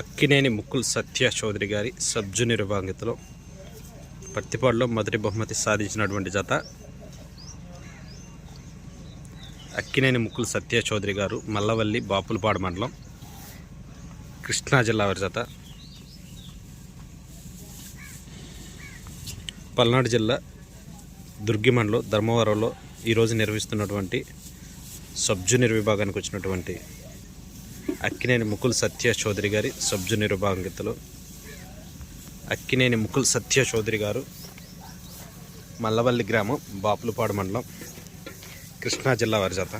అక్కినేని ముకుల్ సత్య చౌదరి గారి sub junior పత్తిపాడులో మొదటి బహుమతి సాధించినటువంటి జత. అక్కినేని ముకుల్ సత్య చౌదరి గారు మల్లవల్లి బాపులపాడు మండలం కృష్ణా జిల్లా వారి జత. పల్నాడు జిల్లా దుర్గిమండలం ధర్మవరంలో ఈరోజు నిర్వహిస్తున్నటువంటి సబ్ జూనియర్ విభాగానికి వచ్చినటువంటి అక్కినేని ముకుల్ సత్య చౌదరి గారి సబ్జు నిరుభాంగితలు అక్కినేని ముకుల్ సత్య చౌదరి గారు మల్లవల్లి గ్రామం బాపులపాడు మండలం కృష్ణా జిల్లా వారి జత.